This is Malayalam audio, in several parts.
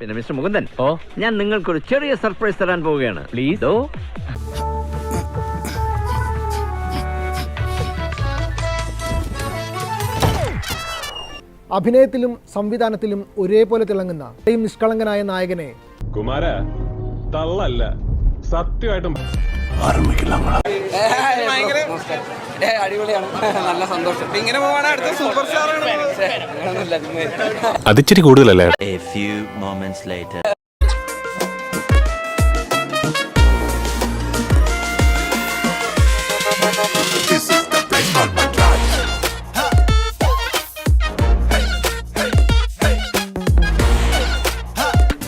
പിന്നെ മിസ്റ്റർ മുകുന്ദൻ ഓ. ഞാൻ നിങ്ങൾക്കൊരു ചെറിയ സർപ്രൈസ് തരാൻ പോവുകയാണ്. പ്ലീസ് ഓ അഭിനയത്തിലും സംവിധാനത്തിലും ഒരേപോലെ തിളങ്ങുന്ന ഇത്രയും നിഷ്കളങ്കനായ നായകനെ കുമാര തള്ളല്ല. സത്യമായിട്ടും അടിപൊളിയാണ്. നല്ല സന്തോഷം. ഇങ്ങനെ പോവാണ് അടുത്ത സൂപ്പർ സ്റ്റാർ അതിച്ചിരി കൂടുതലല്ലേ?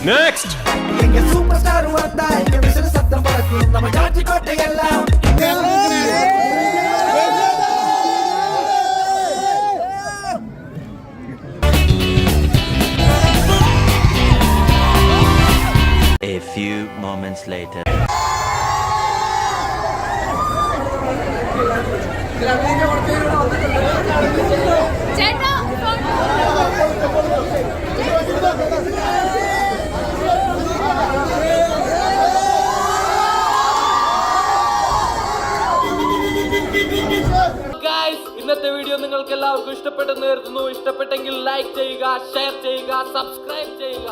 നെക്സ്റ്റ് സൂപ്പർ സ്റ്റാർ വാർത്ത few moments later. ഇന്നത്തെ വീഡിയോ നിങ്ങൾക്ക് എല്ലാവർക്കും ഇഷ്ടപ്പെട്ടെന്ന് കരുതുന്നു. ഇഷ്ടപ്പെട്ടെങ്കിൽ ലൈക്ക് ചെയ്യുക ഷെയർ ചെയ്യുക സബ്സ്ക്രൈബ് ചെയ്യുക.